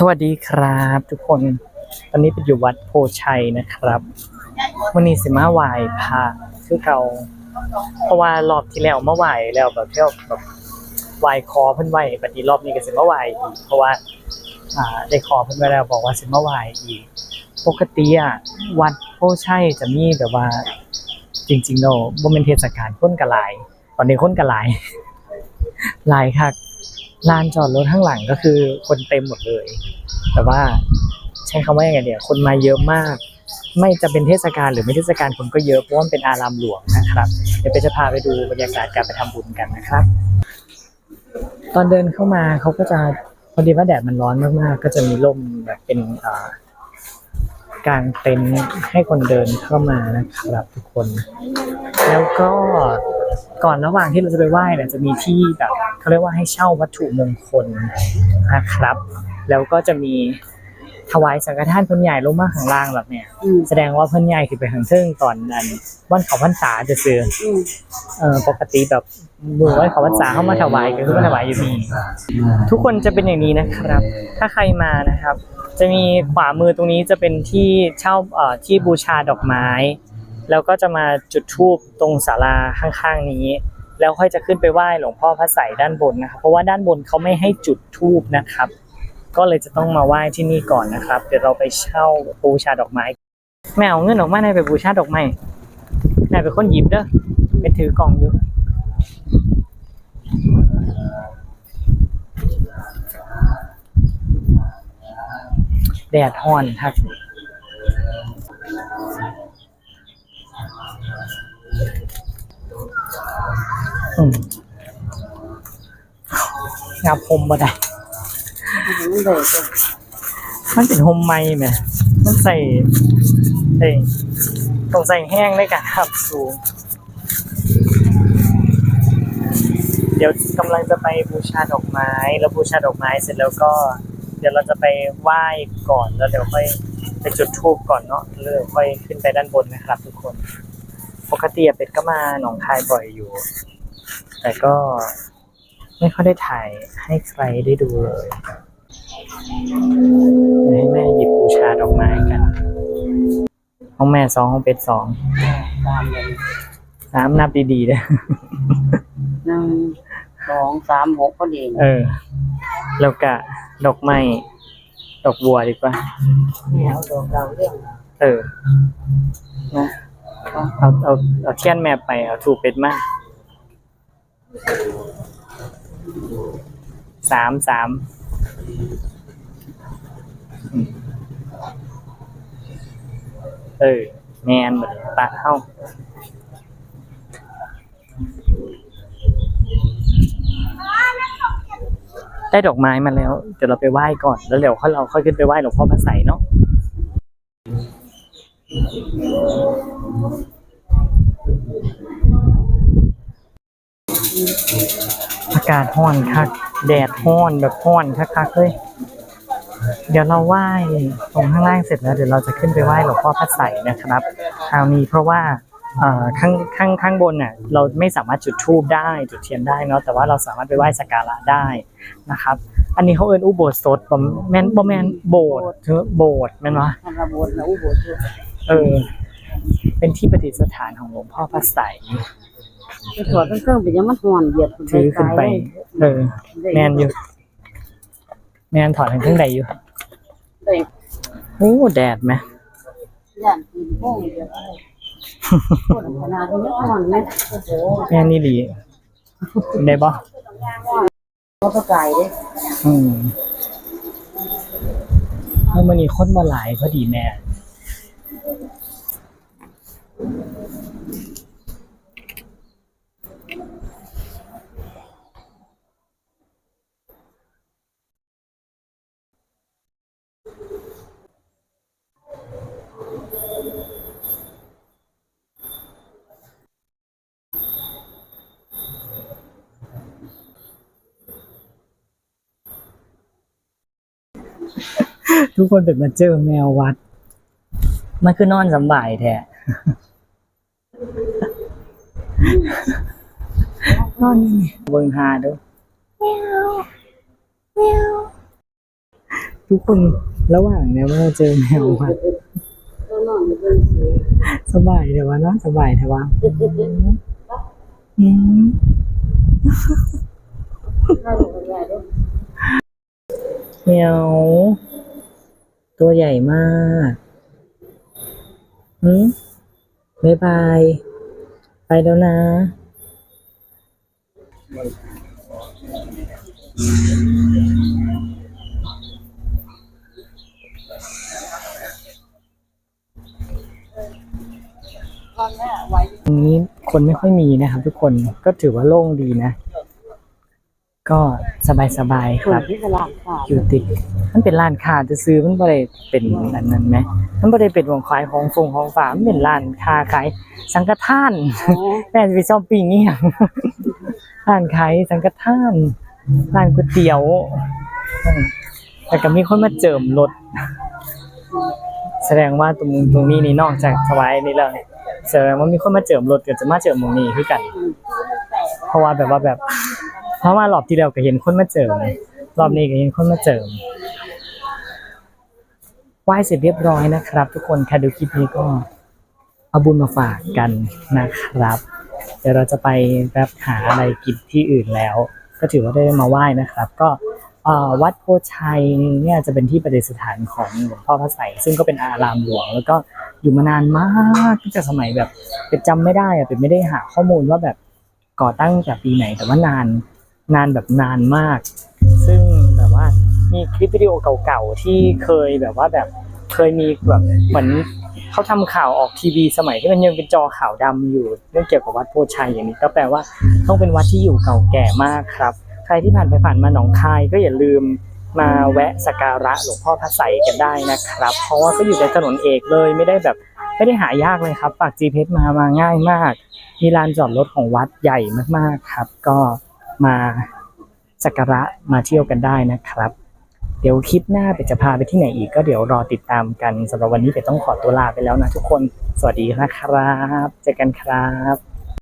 สวัสดีครับทุกคน ตอนนี้เป็นอยู่วัดโพชัยนะครับวันนี้สิมาไหว้พระคือเก่าเพราะว่ารอบที่แล้วมาไหว้แล้วแบบเที่ยวแบบไหว้คอเพิ่นไหว้บัดนี้รอบนี้ก็สิมาไหว้อีกเพราะว่า อ่าได้ขอเพิ่นไว้แล้วบอกว่าสิมาไหว้อีก ปกติอะวัดโพชัยจะมีแบบว่า จริงๆเนาะบ่แม่นเทศกาลคนก็หลาย ตอนนี้คนก็หลายหลายคักลานจอดรถข้างหลังก็คือคนเต็มหมดเลย แต่ว่าใช้คำว่ายังไงเนี่ยคนมาเยอะมาก ไม่จะเป็นเทศกาลหรือไม่เทศกาลคนก็เยอะเพราะว่ามันเป็นอารามหลวงนะครับเดี๋ยวไปจะพาไปดูบรรยากาศการไปทำบุญกันนะครับ ตอนเดินเข้ามาเขาก็จะพอดีว่าแดดมันร้อนมากๆ ก็จะมีร่มแบบเป็นอ่ากางเต็นท์ให้คนเดินเข้ามานะครับทุกคน แล้วก็ก่อนระหว่างที่เราจะไปไหว้เนี่ยจะมีที่แบบเขาเรียกว่าให้เช่าวัตถุมงคลนะครับ แล้วก็จะมีถวายสังฆทานเพิ่นใหญ่ลงมาข้างล่างแบบเนี้ยอืมแสดงว่าเพิ่นใหญ่ขึ้นไปข้างเทิงตอนนั้นวันเขาพรรษาจะซื้ออืมเออปกติแบบมือวันเขาพรรษาเข้ามาถวายก็คือมาถวายอยู่นี่ทุกคนจะเป็นอย่างนี้นะครับ ถ้าใครมานะครับ จะมีขวามือตรงนี้จะเป็นที่เช่าเอ่อที่บูชาดอกไม้ แล้วก็จะมาจุดธูปตรงศาลาข้างๆนี้ แล้วค่อยจะขึ้นไปไหว้หลวงพ่อพระใสยด้านบนนะครับ เพราะว่าด้านบนเขาไม่ให้จุดธูปนะครับ ก็เลยจะต้องมาไหว้ที่นี่ก่อนนะครับ เดี๋ยวเราไปเช่าบูชาดอกไม้ แม่เอาเงินออกมาในไปบูชาดอกไม้นายเป็นคนหยิบเด้อไปถือกล่องอยู่ แดดฮอนครับอืมงับผมบ่ได้ มันเด็กจ้ะมันเป็นโฮมไม้แหมมันใส่เอ้ยต้องใส่แห้งในการขับสูง เดี๋ยวกำลังจะไปบูชาดอกไม้ แล้วบูชาดอกไม้เสร็จแล้วก็ เดี๋ยวเราจะไปไหว้ก่อนแล้วเดี๋ยวค่อยไปจุดธูปก่อนเนาะแล้วเดี๋ยวค่อยขึ้นไปด้านบนนะครับ ทุกคน ปกติเป็ดก็มาหนองคายบ่อยอยู่ แต่ก็ไม่ค่อยได้ถ่ายให้ใครได้ดูเลย ให้แม่หยิบบูชาดอกไม้กัน ห้องแม่สองห้องเป็ดสองตามเลยสามนับดีๆเด้อหนึ่งสองสามหกก็ดีเออ แล้วก็ดอกไม้ดอกบัวดีกว่าแล้วดวงดาวเรื่องเออนะเอาเอาเอาเทียนแม่ไปเอาถูกเป็ดมาสามสามอืม เออแมนแบบปะเข้าได้ดอกไม้มาแล้ว เดี๋ยวเราไปไหว้ก่อนแล้วเดี๋ยวค่อยเราค่อยขึ้นไปไหว้หลวงพ่อพระใสเนาะอากาศห้อนคัก แดดห้อนแบบห้อนคักๆเลย เดี๋ยวเราไหว้ตรงข้างล่างเสร็จแล้วเดี๋ยวเราจะขึ้นไปไหว้หลวงพ่อพระใสยนะครับคราวนี้เพราะว่าเอ่อข้างข้างข้างบนน่ะเราไม่สามารถจุดธูปได้จุดเทียนได้เนาะแต่ว่าเราสามารถไปไหว้สักการะได้นะครับ อันนี้เขาเอิ้นอุโบสถบ่แม่นบ่แม่นโบสถ์เถอะโบสถ์แม่นวะทำระบนแล้วอุโบสถเออเป็นที่ประดิษฐานของหลวงพ่อพระใสยไปถอดเครื่องเป็นยังมันห่อนเหยียดถือขึ้นไป เออแมนอยู่แมนถอดทางเครื่องใดอยู่ ได้โอ้แดดไหมย่านกินโป้งเดียวคนขนาดนี้ห่อนไหมโอ้โหแม่นี่ดี ได้บ่เขาก็ไกลเลยอืมเมื่อนี้คนมาหลายพอดีแม่ ทุกคนเป็นมาเจอแมววัด มันคือนอนสำบายแท้นอนนี่เบิ่งหาเด้อทุกคนระหว่างเนี้ยว่าเจอแมวมาก็นอนอยู่บนเสือสบายเดี๋ยววะเนาะสบายเถอะวะอืมข้าวหมูกระไรด้วยเหมียว ตัวใหญ่มากหืมบายบาย ไปแล้วนะ ตอนนี้คนไม่ค่อยมีนะครับทุกคนก็ถือว่าโล่งดีนะ ก็สบายๆคคนรับ ที่ตลาดขาดอยู่ติดมันเป็นร้านค้าจะซื้อๆมันบ่ได้เป็นอันนั้นไหมมันบ่ได้เป็นวงขายของฟงของฝากมันเป็นร้านค้าขายสังฆทานอ๋อแม่จะไปช้อปปิ้งนี่ยังร้านขายสังฆทานร้านก๋วยเตี๋ยวอืมแต่ก็มีคนมาเจิมรถแสดงว่าตรงตรงนี้นี่นอกจากถวายนี่แล้วแสดงว่ามีคนมาเจิมรถก็จะมาเจิมตรงนี้คือกัน เพราะว่าแบบว่าแบบ เพราะว่ารอบที่แล้วก็เห็นคนมาเจิม รอบนี้ก็เห็นคนมาเจิมไหว้เสร็จเรียบร้อยนะครับ ทุกคนใครดูคลิปนี้ก็เอาบุญมาฝากกันนะครับ เดี๋ยวเราจะไปรับหาอะไรกินที่อื่นแล้ว ก็ถือว่าได้มาไหว้นะครับ ก็วัดโพชัยเนี่ยจะเป็นที่ประดิษฐานของหลวงพ่อพระไสซึ่งก็เป็นอารามหลวง แล้วก็อยู่มานานมากตั้งแต่สมัยแบบเป็นจำไม่ได้อะเป็นไม่ได้หาข้อมูลว่าแบบก่อตั้งแต่ปีไหนแต่ว่านาน นานแบบนานมาก ซึ่งแบบว่ามีคลิปวิดีโอเก่าๆที่เคยแบบว่าแบบเคยมีแบบเหมือนเขาทำข่าวออกทีวีสมัยที่มันยังเป็นจอขาวดำอยู่เรื่องเกี่ยวกับวัดโพชัยอย่างนี้ก็แปลว่าต้องเป็นวัดที่อยู่เก่าแก่มากครับ ใครที่ผ่านไปผ่านมาหนองคายก็อย่าลืมมาแวะสักการะหลวงพ่อพระไสกันได้นะครับ เพราะว่าก็อยู่ในถนนเอกเลยไม่ได้แบบไม่ได้หายากเลยครับฝาก GPS มามาง่ายมาก มีลานจอดรถของวัดใหญ่มากๆครับ ก็ มาสักการะมาเที่ยวกันได้นะครับ เดี๋ยวคลิปหน้าเป็ดจะพาไปที่ไหนอีกก็เดี๋ยวรอติดตามกันสำหรับวันนี้เป็ดต้องขอตัวลาไปแล้วนะทุกคน สวัสดีนะครับ เจอกันครับ